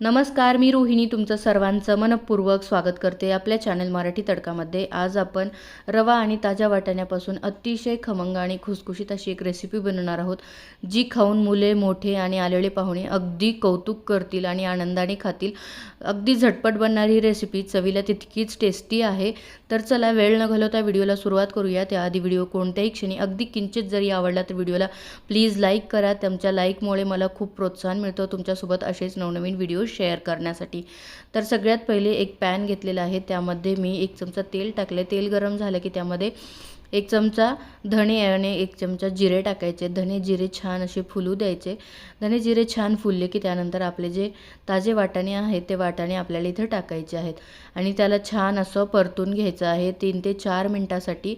नमस्कार मी रोहिणी. तुमचं सर्वांचं मनपूर्वक स्वागत करते आपल्या चॅनल मराठी तडकामध्ये. आज आपण रवा आणि ताज्या वाटाण्यापासून अतिशय खमंग आणि खुसखुशीत अशी एक रेसिपी बनवणार आहोत जी खाऊन मुले मोठे आणि आलेले पाहुणे अगदी कौतुक करतील आणि आनंदाने खातील. अगदी झटपट बनणारी ही रेसिपी चवीला तितकीच टेस्टी आहे. तर चला वेळ न घालवता व्हिडिओला सुरुवात करूया. त्याआधी व्हिडिओ कोणत्याही क्षणी अगदी किंचित जरी आवडला तर व्हिडिओला प्लीज लाईक करा. तुमच्या लाईकमुळे मला खूप प्रोत्साहन मिळतं. तुमच्यासोबत असेच नवनवीन व्हिडिओ शेअर करण्यासाठी. तर सगळ्यात पहिले एक पॅन घेतलेला आहे. त्यामध्ये मी एक चमचा तेल टाकले तेल गरम झालं की त्यामध्ये एक चमचा धणे आणि एक चमचा जिरे टाकायचे. धणे जिरे छान असे फुलू द्यायचे. धणे जिरे छान फुलले की त्यानंतर आपले जे ताजे वाटाणे आहेत ते वाटाणे आपल्याला इथं टाकायचे आहेत. आणि त्याला छान असं परतून घ्यायचं आहे. तीन ते चार मिनटासाठी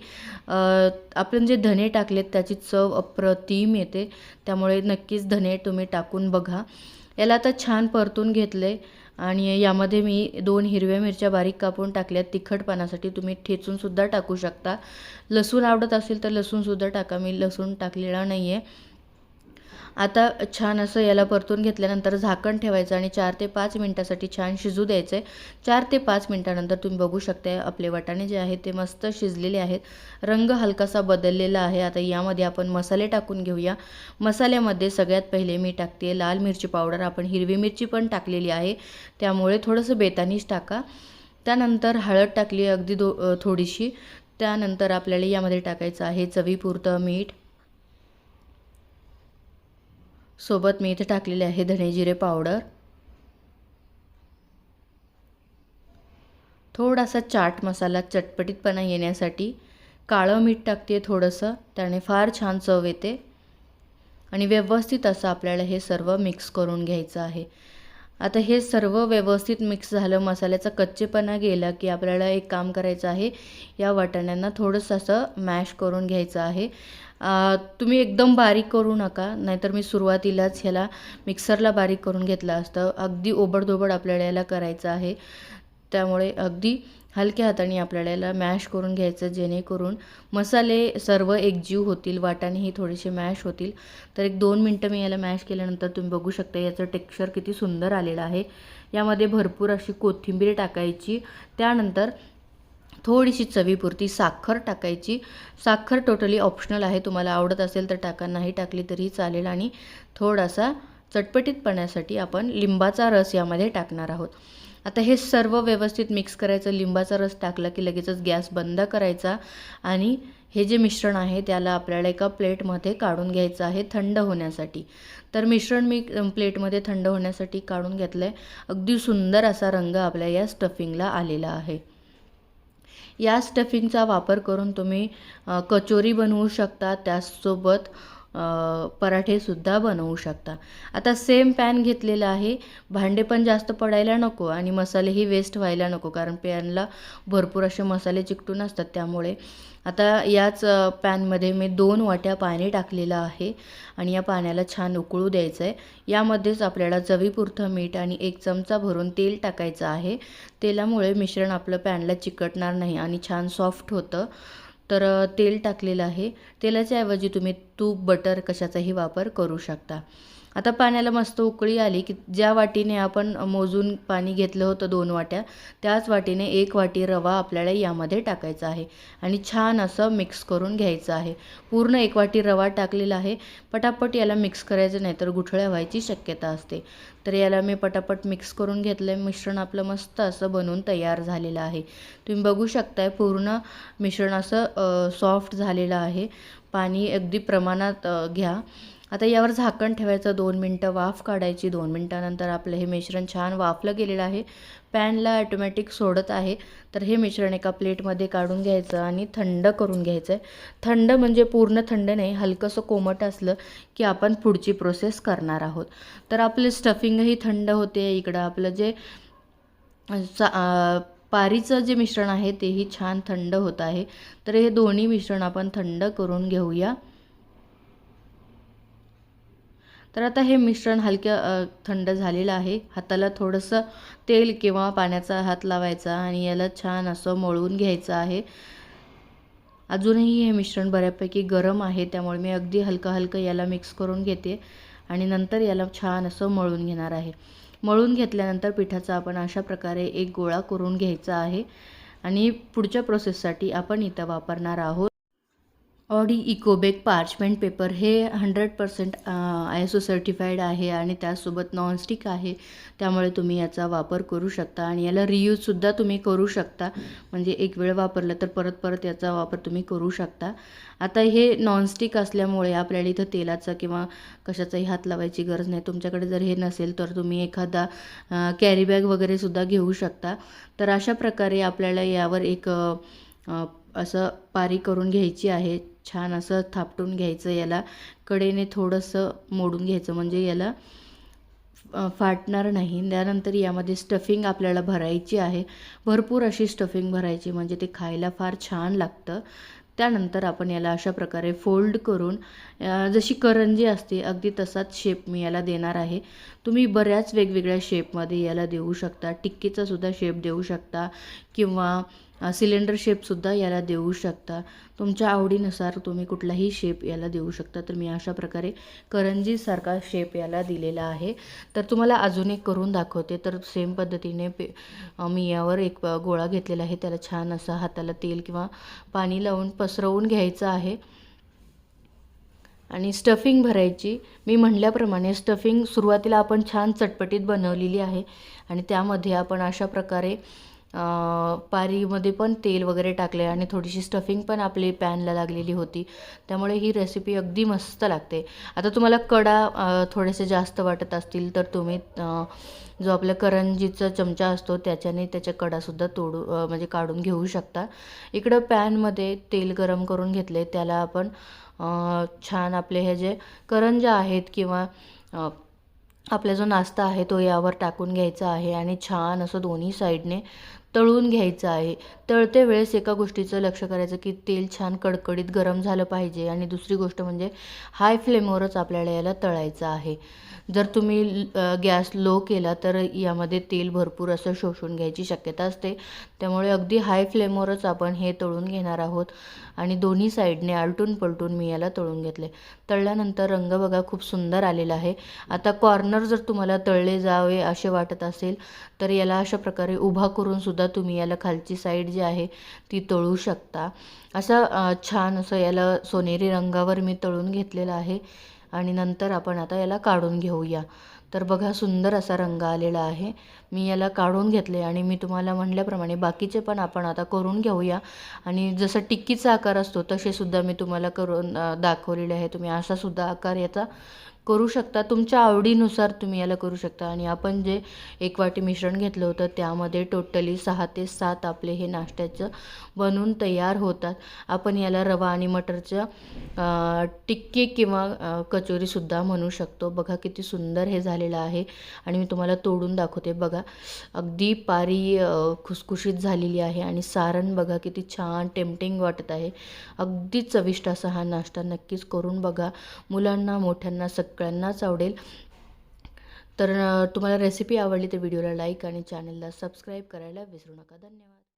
आपण जे धणे टाकलेत त्याची चव अप्रतिम येते. त्यामुळे नक्कीच धणे तुम्ही टाकून बघा. याला आता छान परतून घेतले आणि यामध्ये मी दोन हिरव्या मिरच्या बारीक कापून टाकल्यात. तिखटपणासाठी तुम्ही ठेचूनसुद्धा टाकू शकता. लसूण आवडत असेल तर लसूणसुद्धा टाका. मी लसूण टाकलेला नाही आहे आता छान असं याला परतून घेतल्यानंतर झाकण ठेवायचं आणि चार ते पाच मिनटासाठी छान शिजू द्यायचं. आहे चार ते पाच मिनटानंतर तुम्ही बघू शकता आपले वाटाणे जे आहेत ते मस्त शिजलेले आहेत. रंग हलकासा बदललेला आहे. आता यामध्ये आपण मसाले टाकून घेऊया. मसाल्यामध्ये सगळ्यात पहिले मी टाकते लाल मिरची पावडर. आपण हिरवी मिरची पण टाकलेली आहे. त्यामुळे थोडंसं बेतानीच टाका. त्यानंतर हळद टाकली अगदी दो थोडीशी. त्यानंतर आपल्याला यामध्ये टाकायचं आहे चवीपुरतं मीठ. सोबत मी इथे टाकलेले आहे धणे जिरे पावडर थोडासा चाट मसाला चटपटीतपणा येण्यासाठी काळं मीठ टाकते थोडंसं त्याने फार छान चव येते. आणि व्यवस्थित असं आपल्याला हे सर्व मिक्स करून घ्यायचं आहे. आता हे सर्व व्यवस्थित मिक्स झालं मसाल्याचा कच्चेपणा गेला की आपल्याला एक काम करायचं आहे या वाटाण्यांना थोडंसं असं मॅश करून घ्यायचं आहे. तुम्ही एकदम बारीक करू नका नाहीतर मी सुरुवातीलाच ह्याला मिक्सरला बारीक करून घेतलं असतं. अगदी ओबडधोबड आपल्याला याला करायचं आहे. त्यामुळे अगदी हलक्या हाताने आपल्याला याला मॅश करून घ्यायचं जेणेकरून मसाले सर्व एकजीव होतील वाटाणेही थोडेसे मॅश होतील. तर एक दोन मिनटं मी याला मॅश केल्यानंतर तुम्ही बघू शकता याचं टेक्स्चर किती सुंदर आलेलं आहे. यामध्ये भरपूर अशी कोथिंबीर टाकायची. त्यानंतर थोडीशी चवीपुरती साखर टाकायची. साखर टोटली ऑप्शनल आहे. तुम्हाला आवडत असेल तर टाका. नाही टाकली तरीही चालेल. आणि थोडासा चटपटीतपणासाठी आपण लिंबाचा रस यामध्ये टाकणार आहोत. आता हे सर्व व्यवस्थित मिक्स करायचं. लिंबाचा रस टाकला की लगेचच गॅस बंद करायचा. आणि हे जे मिश्रण आहे त्याला आपल्याला एका प्लेटमध्ये काढून घ्यायचं आहे थंड होण्यासाठी. तर मिश्रण मी प्लेटमध्ये थंड होण्यासाठी काढून घेतलं आहे अगदी सुंदर असा रंग आपल्या या स्टफिंगला आलेला आहे. या स्टफिंगचा वापर करून तुम्ही कचोरी बनवू शकता त्याचसोबत पराठेसुद्धा बनवू शकता. आता सेम पॅन घेतलेला आहे. भांडे पण जास्त पडायला नको आणि मसालेही वेस्ट व्हायला नको कारण पॅनला भरपूर असे मसाले चिकटून असतात त्यामुळे. आता याच पॅनमध्ये मी दोन वाट्या पाणी टाकलेलं आहे आणि या पाण्याला छान उकळू द्यायचं आहे यामध्येच आपल्याला चवीपुरतं मीठ आणि एक चमचा भरून तेल टाकायचं आहे. तेलामुळे मिश्रण आपलं पॅनला चिकटणार नाही आणि छान सॉफ्ट होतं. तर तेल टाकलेलं आहे. तेलाच्या ऐवजी तुम्ही तूप बटर कशाचाही वापर करू शकता. आता पाण्याला मस्त उकळी आली की ज्या वाटीने आपण मोजून पाणी घेतलं होतं दोन वाट्या त्याच वाटीने एक वाटी रवा आपल्याला यामध्ये टाकायचा आहे. आणि छान असं मिक्स करून घ्यायचं आहे. पूर्ण एक वाटी रवा टाकलेला आहे. पटापट याला मिक्स करायचं नाही तर गुठळ्या व्हायची शक्यता असते. तर याला मी पटापट मिक्स करून घेतलं आहे मिश्रण आपलं मस्त असं बनवून तयार झालेलं आहे. तुम्ही बघू शकताय पूर्ण मिश्रण असं सॉफ्ट झालेलं आहे. पाणी अगदी प्रमाणात घ्या. आता यावर झाकण ठेवायचं दोन मिनटं वाफ काढायची दोन मिनटानंतर आपलं हे मिश्रण छान वाफलं गेलेलं आहे. पॅनला ॲटोमॅटिक सोडत आहे. तर हे मिश्रण एका प्लेटमध्ये काढून घ्यायचं आणि थंड करून घ्यायचं आहे थंड म्हणजे पूर्ण थंड नाही हलकंसं कोमट असलं की आपण पुढची प्रोसेस करणार आहोत. तर आपले स्टफिंगही थंड होते इकडं. आपलं जे पारीचं जे मिश्रण आहे तेही छान थंड होत आहे. तर हे दोन्ही मिश्रण आपण थंड करून घेऊया. तर आता हे मिश्रण हलक्या थंड झालेलं आहे. हाताला थोडंसं तेल किंवा पाण्याचा हात लावायचा आणि याला छान असं मळून घ्यायचं आहे. अजूनही हे मिश्रण बऱ्यापैकी गरम आहे त्यामुळे मी अगदी हलकं हलकं याला मिक्स करून घेते आणि नंतर याला छान असं मळून घेणार आहे. मळून घेतल्यानंतर पिठाचा आपण अशा प्रकारे एक गोळा करून घ्यायचा आहे आणि पुढच्या प्रोसेससाठी आपण इथं वापरणार आहोत. ऑडी इकोबेक पार्चमेंट पेपर हे hundred percent I S O certified आहे आणि त्यासोबत नॉनस्टिक आहे. त्यामुळे तुम्ही याचा वापर करू शकता आणि याला रियूजसुद्धा तुम्ही करू शकता. म्हणजे एक वेळ वापरलं तर परत परत याचा वापर तुम्ही करू शकता. आता हे नॉनस्टिक असल्यामुळे आपल्याला इथं तेलाचा किंवा कशाचाही हात लावायची गरज नाही. तुमच्याकडे जर हे नसेल तर तुम्ही एखादा कॅरीबॅग वगैरेसुद्धा घेऊ शकता. तर अशा प्रकारे आपल्याला यावर एक असं पारी करून घ्यायची आहे. छान असं थापटून घ्यायचं याला. कडेने थोडंसं मोडून घ्यायचं. म्हणजे याला फाटणार नाही. त्यानंतर यामध्ये स्टफिंग आपल्याला भरायची आहे. भरपूर अशी स्टफिंग भरायची. म्हणजे ते खायला फार छान लागतं. त्यानंतर आपण याला अशा प्रकारे फोल्ड करून जशी करंजी असते अगदी तसाच शेप मी याला देणार आहे. तुम्ही बऱ्याच वेगवेगळ्या शेपमध्ये याला देऊ शकता. टिक्कीचा सुद्धा शेप देऊ शकता. किंवा सिलेंडर शेपसुद्धा याला देऊ शकता. तुमच्या आवडीनुसार तुम्ही कुठलाही शेप याला देऊ शकता. तर मी अशा प्रकारे करंजीसारखा शेप याला दिलेला आहे. तर तुम्हाला अजून एक करून दाखवते. तर सेम पद्धतीने पे मी यावर एक गोळा घेतलेला आहे. त्याला छान असा हाताला तेल किंवा पाणी लावून पसरवून घ्यायचं आहे. आणि स्टफिंग भरायची. मी म्हणल्याप्रमाणे स्टफिंग सुरुवातीला आपण छान चटपटीत बनवलेली आहे. आणि त्यामध्ये आपण अशा प्रकारे पारीमध्ये पण तेल वगैरे टाकले आणि थोडीशी स्टफिंग पण आपली पॅनला लागलेली होती. त्यामुळे ही रेसिपी अगदी मस्त लागते. आता तुम्हाला कडा थोडेसे जास्त वाटत असतील तर तुम्ही जो आपला करंजीचा चमचा असतो त्याच्याने त्याच्या कडासुद्धा तोडू म्हणजे काढून घेऊ शकता. इकडं पॅनमध्ये तेल गरम करून घेतले त्याला आपण छान आपले हे जे करंजा आहेत किंवा आपला जो नाश्ता आहे तो यावर टाकून घ्यायचा आहे आणि छान असं दोन्ही साईडने तळून घ्यायचं आहे. तळते वेळेस एका गोष्टीचं लक्ष करायचं की तेल छान कडकडीत गरम झालं पाहिजे. आणि दुसरी गोष्ट म्हणजे हाय फ्लेमवरच आपल्याला याला तळायचं आहे. जर तुम्ही गॅस लो केला तर यामध्ये तेल भरपूर असं शोषून घ्यायची शक्यता असते. त्यामुळे अगदी हाय फ्लेमवरच आपण हे तळून घेणार आहोत. आणि दोन्ही साईडने आलटून पलटून मी याला तळून घेतले. तळल्यानंतर रंग बघा खूप सुंदर आलेला आहे. आता कॉर्नर जर तुम्हाला तळले जावे असे वाटत असेल तर याला अशा प्रकारे उभा करूनसुद्धा तुम्ही याला खालची साईड जी आहे ती तळू शकता. असं छान असं याला सोनेरी रंगावर मी तळून घेतलेलं आहे. आणि नंतर आपण आता याला काढून घेऊया. तर बघा सुंदर असा रंग आलेला आहे. मी याला काढून घेतले आणि मी तुम्हाला म्हणल्याप्रमाणे बाकीचे पण आपण आता करून घेऊया. आणि जसं टिक्कीचा आकार असतो तसेसुद्धा मी तुम्हाला करून दाखवलेले आहे. तुम्ही असासुद्धा आकार याचा करू शकता. तुमच्या आवडीनुसार तुम्ही याला करू शकता. आणि आपण जे एक वाटी मिश्रण घेतलं होतं त्यामध्ये टोटली सहा ते सात आपले हे नाश्त्याचं बनून तयार होतात. आपण याला रवा आणि मटरच्या टिक्की किंवा कचोरीसुद्धा म्हणू शकतो. बघा किती सुंदर हे झालेलं आहे. आणि मी तुम्हाला तोडून दाखवते. बघा अगदी पारी खुसखुशीत झालेली आहे. आणि सारण बघा किती छान टेम्पटिंग वाटत आहे. अगदी चविष्ट असा हा नाश्ता नक्कीच करून बघा. मुलांना मोठ्यांना सगळ्यांनाच आवडेल. तर तुम्हाला रेसिपी आवडली तर व्हिडिओला लाईक आणि चॅनलला सबस्क्राईब करायला विसरू नका. धन्यवाद.